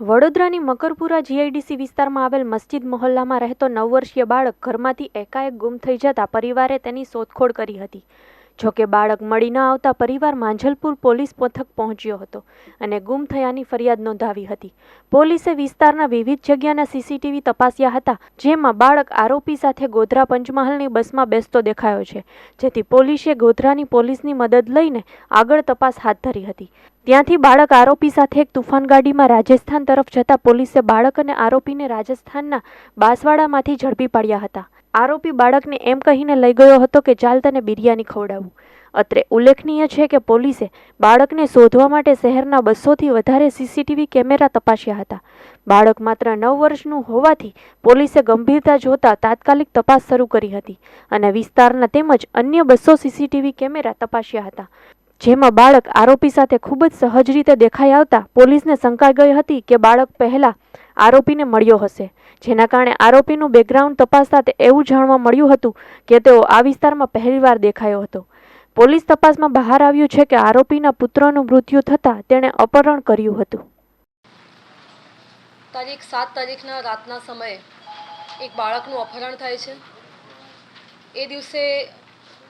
વડોદરાની મકરપુરા જીઆઈડીસી વિસ્તારમાં આવેલ મસ્જિદ મહોલ્લામાં રહેતો નવ વર્ષીય બાળક ઘરમાંથી એકાએક ગુમ થઈ જતા પરિવારે તેની શોધખોળ કરી હતી. જોકે બાળક મળી ન આવતા પરિવાર માંજલપુર પોલીસ મથક પહોંચ્યો હતો અને ગુમ થયાની ફરિયાદ નોંધાવી હતી. પોલીસે વિસ્તારના વિવિધ જગ્યાના સીસીટીવી તપાસ્યા હતા, જેમાં બાળક આરોપી સાથે ગોધરા પંચમહાલની બસમાં બેસતો દેખાયો છે, જેથી પોલીસે ગોધરાની પોલીસની મદદ લઈને આગળ તપાસ હાથ ધરી હતી. ત્યાંથી બાળક આરોપી સાથે એક તુફાન ગાડીમાં રાજસ્થાન તરફ જતા પોલીસે બાળક અને આરોપીને રાજસ્થાનના બાંસવાડામાંથી ઝડપી પાડ્યા હતા. આરોપી બાળકને એમ કહીને લઈ ગયો હતો કે ચાલ તને બિરયાની ખવડાવું. અત્રે ઉલ્લેખનીય છે કે પોલીસે બાળકને શોધવા માટે શહેરના બસોથી વધારે સીસીટીવી કેમેરા તપાસ્યા હતા. બાળક માત્ર નવ વર્ષનું હોવાથી પોલીસે ગંભીરતા જોતા તાત્કાલિક તપાસ શરૂ કરી હતી અને વિસ્તારના તેમજ અન્ય બસો સીસીટીવી કેમેરા તપાસ્યા હતા. જેમાં બાળક આરોપી સાથે ખૂબ જ સહજ રીતે દેખાઈ આવતા પોલીસને શંકા ગઈ હતી કે બાળક પહેલા આરોપીને મળ્યો હશે. જેના કારણે આરોપીનું બેકગ્રાઉન્ડ તપાસતા તે એવું જાણવા મળ્યું હતું કે તેઓ આ વિસ્તારમાં પહેલીવાર દેખાયો હતો. પોલીસ તપાસમાં બહાર આવ્યું છે કે આરોપીના પુત્રનું મૃત્યુ થતાં તેણે અપહરણ કર્યું હતું. તારીખ સાત તારીખના રાતના સમયે એક બાળકનું અપહરણ થાય છે. એ દિવસે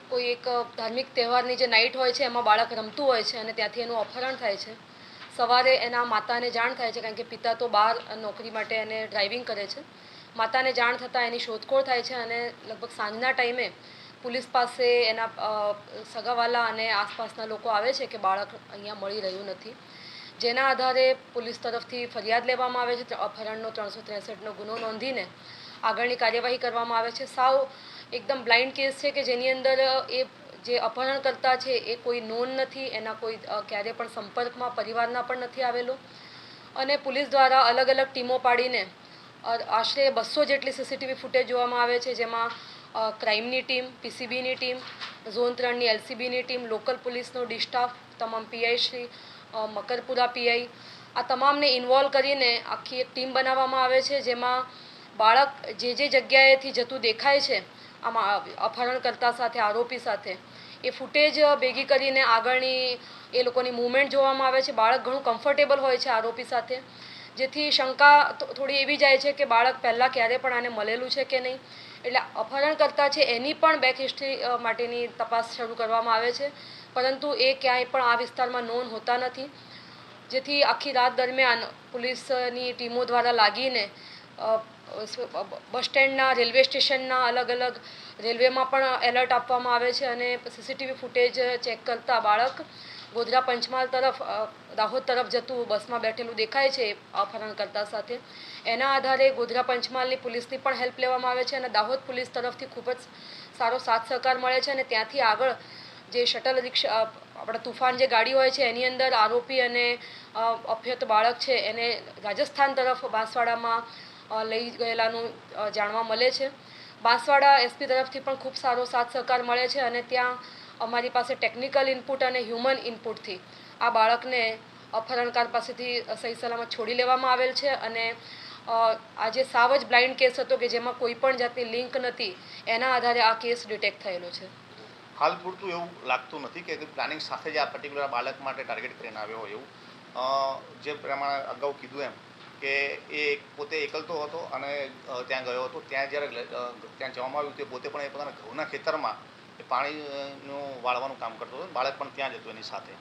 કોઈ એક ધાર્મિક તહેવારની જે નાઇટ હોય છે, એમાં બાળક રમતું હોય છે અને ત્યાંથી એનું અપહરણ થાય છે. સવારે એના માતાને જાણ થાય છે, કારણ કે પિતા તો બહાર નોકરી માટે એને ડ્રાઇવિંગ કરે છે. માતાને જાણ થતાં એની શોધખોળ થાય છે અને લગભગ સાંજના ટાઈમે પોલીસ પાસે એના સગાવાલા અને આસપાસના લોકો આવે છે કે બાળક અહીંયા મળી રહ્યું નથી. જેના આધારે પોલીસ તરફથી ફરિયાદ લેવામાં આવે છે, અપહરણનો ત્રણસો ત્રેસઠનો ગુનો નોંધીને આગળની કાર્યવાહી કરવામાં આવે છે. સાવ એકદમ બ્લાઇન્ડ કેસ છે કે જેની અંદર એ જે અપહરણકર્તા છે, એ કોઈ નોન નથી, એના કોઈ ક્યારે પણ સંપર્કમાં, પરિવારના પણ નથી આવેલો. અને પોલીસ દ્વારા અલગ અલગ ટીમો પાડીને આશરે બસો જેટલી સીસીટીવી ફૂટેજ જોવામાં આવે છે, જેમાં ક્રાઇમની ટીમ, પીસીબીની ટીમ, ઝોન ત્રણની એલસીબીની ટીમ, લોકલ પોલીસનો ડિસ્ટાફ તમામ પીઆઈ શ્રી મકરપુરા પીઆઈ, આ તમામને ઇન્વોલ્વ કરીને આખી એક ટીમ બનાવવામાં આવે છે, જેમાં બાળક જે જે જગ્યાએથી જતું દેખાય છે આમાં અપહરણકર્તા સાથે, આરોપી સાથે. એ ફૂટેજ ભેગી કરીને આગળની એ લોકોની મૂવમેન્ટ જોવામાં આવે છે. બાળક ઘણું કમ્ફર્ટેબલ હોય છે આરોપી સાથે. જેથી શંકા થોડી એવી જાય છે કે બાળક પહેલાં ક્યારે પણ આને મળેલું છે કે નહીં. એટલે અપહરણકર્તા છે એની પણ બેક હિસ્ટ્રી માટેની તપાસ શરૂ કરવામાં આવે છે. પરંતુ એ ક્યાંય પણ આ વિસ્તારમાં નોંધ હોતા નથી. જેથી આખી રાત દરમિયાન પોલીસની ટીમો દ્વારા લાગીને બસ સ્ટેન્ડના, રેલવે સ્ટેશનના અલગ અલગ રેલવેમાં પણ એલર્ટ આપવામાં આવે છે અને સીસીટીવી ફૂટેજ ચેક કરતા બાળક ગોધરા પંચમહાલ તરફ દાહોદ તરફ જતું બસમાં બેઠેલું દેખાય છે અપહરણકર્તા સાથે. એના આધારે ગોધરા પંચમહાલની પોલીસની પણ હેલ્પ લેવામાં આવે છે અને દાહોદ પોલીસ તરફથી ખૂબ જ સારો સાથ સહકાર મળે છે અને ત્યાંથી આગળ જે શટલ રિક્ષા આપણા તુફાન જે ગાડી હોય છે એની અંદર આરોપી અને અભ્યત બાળક છે એને રાજસ્થાન તરફ બાંસવાડામાં લઈ ગયેલાનું જાણવા મળે છે. બાંસવાડા એસપી તરફથી પણ ખૂબ સારો સાથ સહકાર મળે છે અને ત્યાં અમારી પાસે ટેકનિકલ ઇનપુટ અને હ્યુમન ઇનપુટથી આ બાળકને અપહરણકાર પાસેથી સહી સલામત છોડી લેવામાં આવેલ છે અને આ જે સાવ જ બ્લાઇન્ડ કેસ હતો કે જેમાં કોઈ પણ જાતની લિંક નથી, એના આધારે આ કેસ ડિટેક્ટ થયેલો છે. હાલ પૂરતું એવું લાગતું નથી કે પ્લાનિંગ સાથે જ આ પર્ટિક્યુલર બાળક માટે ટાર્ગેટ કરીને આવ્યો હોય એવું. જે પ્રમાણે અગાઉ કીધું એમ કે એ પોતે એકલતો હતો અને ત્યાં ગયો હતો. ત્યાં જ્યારે ત્યાં જવામાં આવ્યું તે પોતે પણ એ પોતાના ઘઉંના ખેતરમાં એ પાણીનું વાળવાનું કામ કરતો હતો. બાળક પણ ત્યાં જ હતું એની સાથે.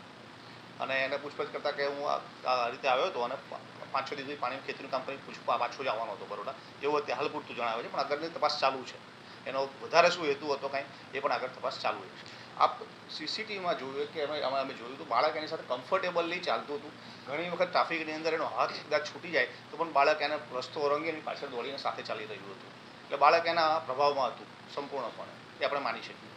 અને એને પૂછપરછ કરતાં કે હું આ રીતે આવ્યો હતો અને પાંચ છ દિવસ પાણી ખેતીનું કામ કરી પૂછ પાછો જ આવવાનો હતો બરોડા. એવું અત્યારે હાલ પૂરતું જણાવે છે, પણ આગળની તપાસ ચાલુ છે. એનો વધારે શું હેતુ હતો કાંઈ, એ પણ આગળ તપાસ ચાલુ છે. આપ સીસીટીવીમાં જોયું કે અમે અમે જોયું હતું, બાળક એની સાથે કમ્ફર્ટેબલી ચાલતું હતું. ઘણી વખત ટ્રાફિકની અંદર એનો હાથ કદાચ છૂટી જાય, તો પણ બાળક એને રસ્તો ઓરંગી એની પાછળ દોડીને સાથે ચાલી રહ્યું હતું. એટલે બાળક એના પ્રભાવમાં હતું, સંપૂર્ણપણે. એ આપણે માની શકીએ.